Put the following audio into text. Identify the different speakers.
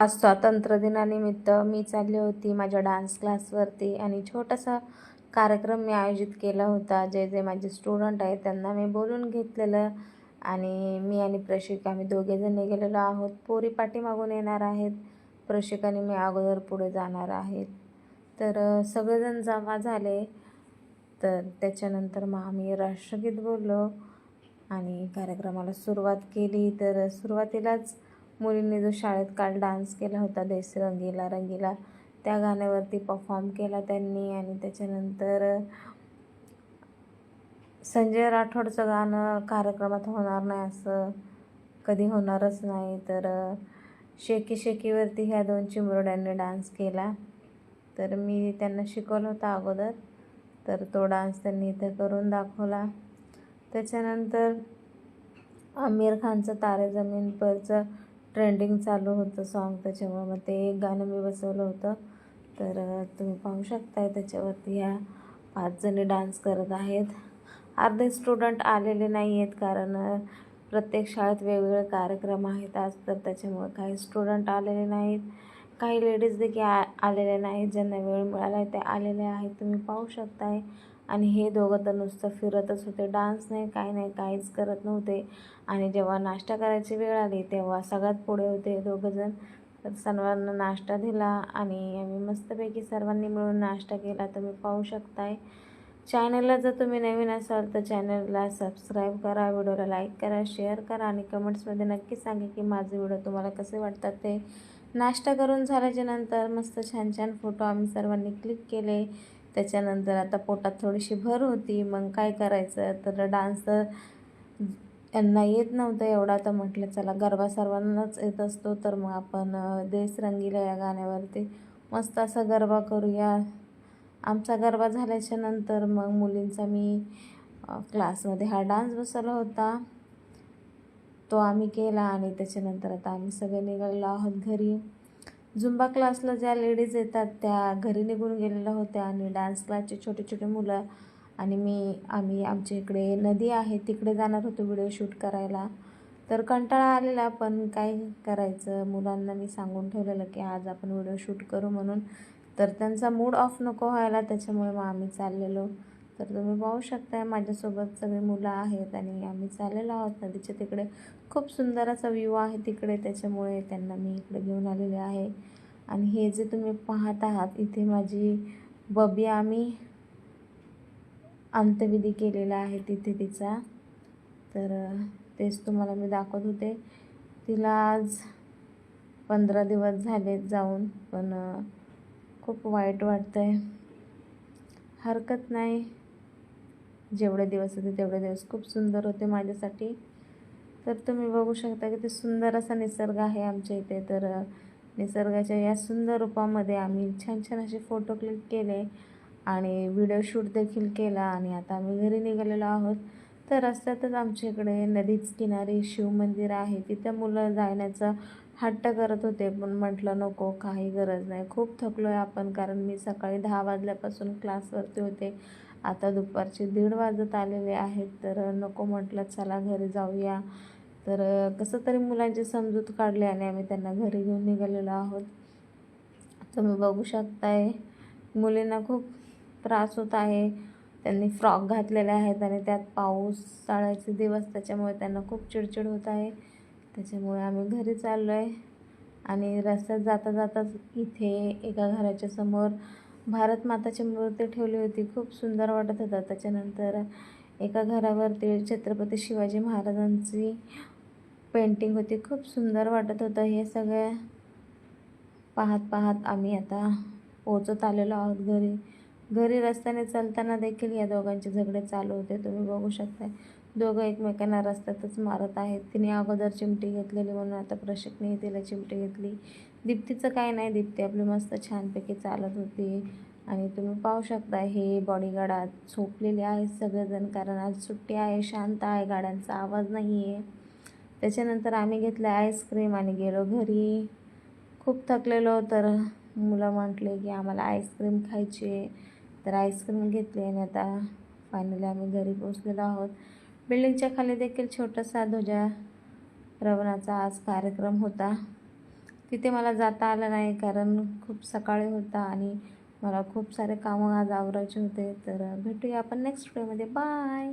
Speaker 1: आज स्वातंत्र्यदिनानिमित्त मी चालली होती माझ्या डान्स क्लासवरती आणि छोटासा कार्यक्रम मी आयोजित केला होता. जे जे माझे स्टुडंट आहेत त्यांना मी बोलून घेतलेलं आणि मी आणि प्रशिक आम्ही दोघेजणी गेलेलो आहोत. पोरी पाठीमागून येणार आहेत. प्रशिक आणि मी अगोदर पुढे जाणार आहेत. तर सगळेजण जमा झाले. तर त्याच्यानंतर मग आम्ही राष्ट्रगीत बोललो आणि कार्यक्रमाला सुरुवात केली. तर सुरुवातीलाच मुलींनी जो शाळेत काल डान्स केला होता देश रंगीला रंगीला त्या गाण्यावरती परफॉर्म केला त्यांनी आणि त्याच्यानंतर संजय राठोडचं गाणं कार्यक्रमात होणार नाही असं कधी होणारच नाही. तर शेकी शेकीवरती ह्या दोन चिमुरड्यांनी डान्स केला. तर मी त्यांना शिकवलं होतं अगोदर. तर तो डान्स त्यांनी इथं करून दाखवला. त्याच्यानंतर आमिर खानचं तारे जमीन परचं ट्रेंडिंग चालू होतं सॉन्ग त्याच्यामुळं. मग ते एक गाणं मी बसवलं होतं. तर तुम्ही पाहू शकताय त्याच्यावरती ह्या पाच जणी डान्स करत आहेत. अर्धे स्टुडंट आलेले नाही आहेत कारण प्रत्येक शाळेत वेगवेगळे कार्यक्रम आहेत आज. तर त्याच्यामुळे काही स्टुडंट आलेले नाहीत. काही लेडीज देखील आ आलेल्या नाहीत. ज्यांना वेळ मिळाला आहे ते आलेले आहेत. तुम्ही पाहू शकताय. आणि हे दोघं तर नुसतं फिरतच होते. डान्स नाही काय नाही काहीच करत नव्हते. आणि जेव्हा नाश्ता करायची वेळ आली तेव्हा सगळ्यात पुढे होते दोघंजण तर सर्वांना नाश्ता दिला आणि आम्ही मस्तपैकी सर्वांनी मिळून नाश्ता केला. तुम्ही पाहू शकताय. चॅनलला जर तुम्ही नवीन असाल तर चॅनलला सबस्क्राईब करा. व्हिडिओला लाईक करा शेअर करा आणि कमेंट्समध्ये नक्की सांगा की माझे व्हिडिओ तुम्हाला कसे वाटतात ते. नाश्ता करून झाल्याच्यानंतर मस्त छान छान फोटो आम्ही सर्वांनी क्लिक केले. त्याच्यानंतर आता पोटात थोडीशी भर होती. मग काय करायचं? तर डान्स तर यांना येत नव्हतं एवढा. तर म्हटलं चला गरबा सर्वांनाच येत असतो. तर मग आपण देश रंगीला या गाण्यावरती मस्त असा गरबा करूया. आमचा गरबा झाल्याच्यानंतर मग मुलींचा मी क्लासमध्ये हा डान्स बसवला होता. तो आम्ही केला आणि त्याच्यानंतर आता आम्ही सगळे निघालेलो आहोत घरी. झुंबा क्लासला ज्या लेडीज येतात त्या घरी निघून गेलेल्या होत्या आणि डान्स क्लासचे छोटे छोटे मुलं आणि मी आम्ही आमच्या इकडे नदी आहे तिकडे जाणार होतो व्हिडिओ शूट करायला. तर कंटाळा आलेला पण काय करायचं? मुलांना मी सांगून ठेवलेलं की आज आपण व्हिडिओ शूट करू म्हणून. तर त्यांचा मूड ऑफ नको व्हायला त्याच्यामुळे मग आम्ही चाललेलो. तर तुम्ही पाहू शकताय माझ्यासोबत सगळे मुलं आहेत आणि आम्ही चाललेलो आहोत. नदीच्या तिकडे खूप सुंदर असा व्ह्यू आहे तिकडे त्याच्यामुळे त्यांना मी इकडे घेऊन आलेले आहे. आणि हे जे तुम्ही पाहत आहात इथे माझी बबी आम्ही अंत्यविधी केलेला आहे तिथे तिचा. तर तेच तुम्हाला मी दाखवत होते. तिला आज पंधरा दिवस झालेत जाऊन पण खूप वाईट वाटतं आहे हरकत नाही. जेवढे दिवस होते तेवढे दिवस. खूप सुंदर होते माझ्यासाठी. तर तुम्ही बघू शकता की ते सुंदर असा निसर्ग आहे आमच्या इथे. तर निसर्गाच्या या सुंदर रूपामध्ये आम्ही छान छान असे फोटो क्लिक केले आणि व्हिडिओ शूट देखील केला आणि आता आम्ही घरी निघालेलो आहोत. तर रस्त्यातच आमच्या इकडे नदीच किनारी शिवमंदिर आहे. तिथं मुलं जाण्याचा हट्ट करत होते. पण म्हटलं नको काही गरज नाही. खूप थकलो आहे आपण कारण मी सकाळी दहा वाजल्यापासून क्लासवरती होते. आता दुपारचे दीड वाजत आलेले आहेत तर नको म्हटलं चला घरी जाऊया. तर कसं तरी मुलांची समजूत काढली आणि आम्ही त्यांना घरी घेऊन निघालेलो आहोत. तुम्ही बघू शकताय मुलींना खूप त्रास होत आहे. त्यांनी फ्रॉक घातलेले आहेत आणि त्यात पाऊस चाळायचे दिवस त्याच्यामुळे त्यांना खूप चिडचिड होत आहे. त्याच्यामुळे आम्ही घरी चाललो आहे आणि रस्त्यात जाता जाताच इथे एका घराच्या समोर भारत माताची मूर्ती ठेवली होती. खूप सुंदर वाटत होता. त्याच्यानंतर एका घरावरती छत्रपती शिवाजी महाराजांची पेंटिंग होती. खूप सुंदर वाटत होतं. हे सगळं पाहत पाहत आम्ही आता पोचत आलेलो आहोत घरी. घरी रस्त्याने चालताना देखील या दोघांचे झगडे चालू होते. तुम्ही बघू शकता दोघं एकमेकांना रस्त्यातच मारत आहेत. तिने अगोदर चिमटी घेतलेली म्हणून आता प्रशिकने तिला चिमटी घेतली. दीप्तीचं काय नाही दीप्ती आपली मस्त छानपैकी चालत होती. आणि तुम्ही पाहू शकता हे बॉडीगार्ड झोपलेले आहेत सगळेजण कारण आज सुट्टी आहे शांत आहे गाड्यांचा आवाज नाही आहे त्याच्यानंतर आम्ही घेतलं आईस्क्रीम आणि गेलो घरी. खूप थकलेलो तर मुलं म्हटले की आम्हाला आईस्क्रीम खायची. आहे तर आईस्क्रीम घेतली आणि आता फायनली आम्ही घरी पोचलेलो आहोत. बिल्डिंगच्या खाली देखील छोटासा ध्वजा रवणाचा आज कार्यक्रम होता. तिथे मला जाता आलं नाही कारण खूप सकाळी होता आणि मला खूप सारे कामं आज आवरायचे होते. तर भेटूया आपण नेक्स्ट व्हिडिओमध्ये बाय